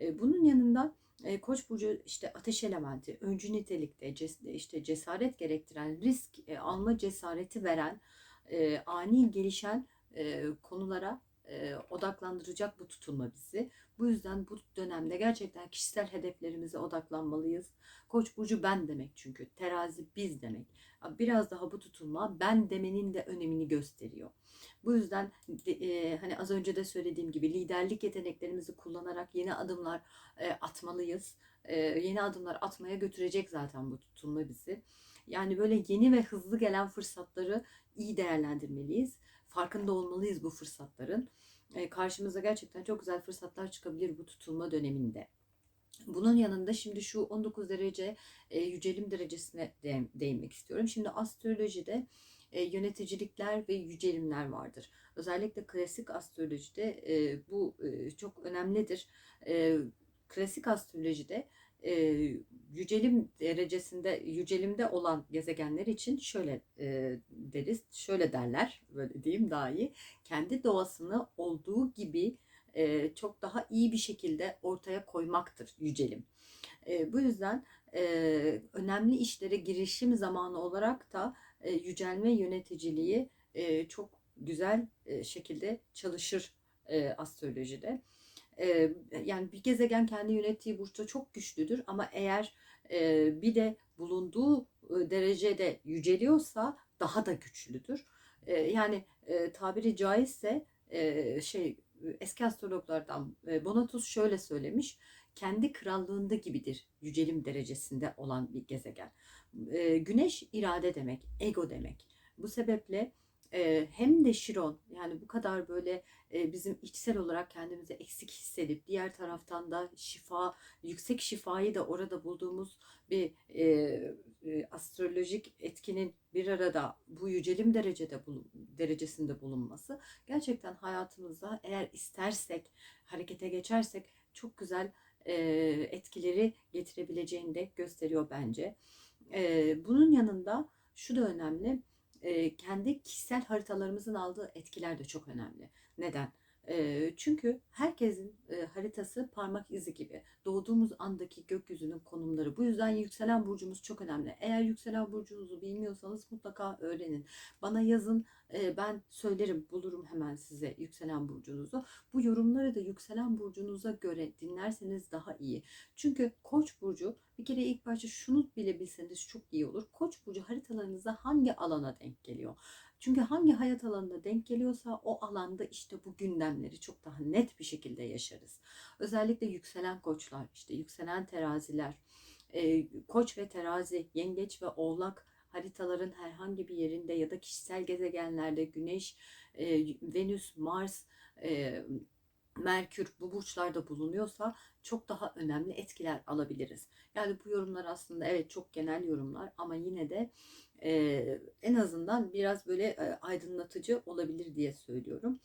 E, bunun yanında e, Koç burcu işte ateş elementi, öncü nitelikte işte cesaret gerektiren, risk e, alma cesareti veren, ani gelişen konulara e, odaklandıracak bu tutulma bizi. Bu yüzden bu dönemde gerçekten kişisel hedeflerimize odaklanmalıyız. Koç burcu ben demek çünkü. Terazi biz demek. Biraz daha bu tutulma ben demenin de önemini gösteriyor. Bu yüzden de, e, hani az önce de söylediğim gibi liderlik yeteneklerimizi kullanarak yeni adımlar e, atmalıyız. E, yeni adımlar atmaya götürecek zaten bu tutulma bizi. Yani böyle yeni ve hızlı gelen fırsatları iyi değerlendirmeliyiz. Farkında olmalıyız bu fırsatların. E, karşımıza gerçekten çok güzel fırsatlar çıkabilir bu tutulma döneminde. Bunun yanında şimdi şu 19 derece e, yücelim derecesine de, değinmek istiyorum. Şimdi astrolojide e, yöneticilikler ve yücelimler vardır. Özellikle klasik astrolojide e, bu e, çok önemlidir. E, klasik astrolojide e, yücelim derecesinde yücelimde olan gezegenler için şöyle e, deriz, şöyle derler, böyle diyeyim daha iyi. Kendi doğasını olduğu gibi e, çok daha iyi bir şekilde ortaya koymaktır yücelim. E, bu yüzden e, önemli işlere girişim zamanı olarak da e, yücelme yöneticiliği e, çok güzel e, şekilde çalışır e, astrolojide. Yani bir gezegen kendi yönettiği burçta çok güçlüdür ama eğer bir de bulunduğu derecede yüceliyorsa daha da güçlüdür. Yani tabiri caizse şey eski astrologlardan Bonatus şöyle söylemiş. Kendi krallığında gibidir yücelim derecesinde olan bir gezegen. Güneş irade demek, ego demek. Bu sebeple hem de Şiron yani bu kadar böyle bizim içsel olarak kendimizi eksik hissedip diğer taraftan da şifa, yüksek şifayı da orada bulduğumuz bir e, e, astrolojik etkinin bir arada bu yücelim derecede derecesinde bulunması gerçekten hayatımızda eğer istersek harekete geçersek çok güzel e, etkileri getirebileceğini de gösteriyor bence. E, bunun yanında şu da önemli e, kendi kişisel haritalarımızın aldığı etkiler de çok önemli. Neden? E, çünkü herkesin e, haritası parmak izi gibi. Doğduğumuz andaki gökyüzünün konumları. Bu yüzden yükselen burcumuz çok önemli. Eğer yükselen burcunuzu bilmiyorsanız mutlaka öğrenin. Bana yazın e, ben söylerim bulurum hemen size yükselen burcunuzu. Bu yorumları da yükselen burcunuza göre dinlerseniz daha iyi. Çünkü koç burcu bir kere ilk başta şunu bile bilseniz çok iyi olur. Koç burcu haritalarınızda hangi alana denk geliyor? Çünkü hangi hayat alanına denk geliyorsa o alanda işte bu gündemleri çok daha net bir şekilde yaşarız. Özellikle yükselen koçlar, işte yükselen teraziler, e, koç ve terazi, yengeç ve oğlak haritaların herhangi bir yerinde ya da kişisel gezegenlerde güneş, e, Venüs, Mars, e, Merkür bu burçlarda bulunuyorsa çok daha önemli etkiler alabiliriz. Yani bu yorumlar aslında evet çok genel yorumlar ama yine de e, en azından biraz böyle e, aydınlatıcı olabilir diye söylüyorum.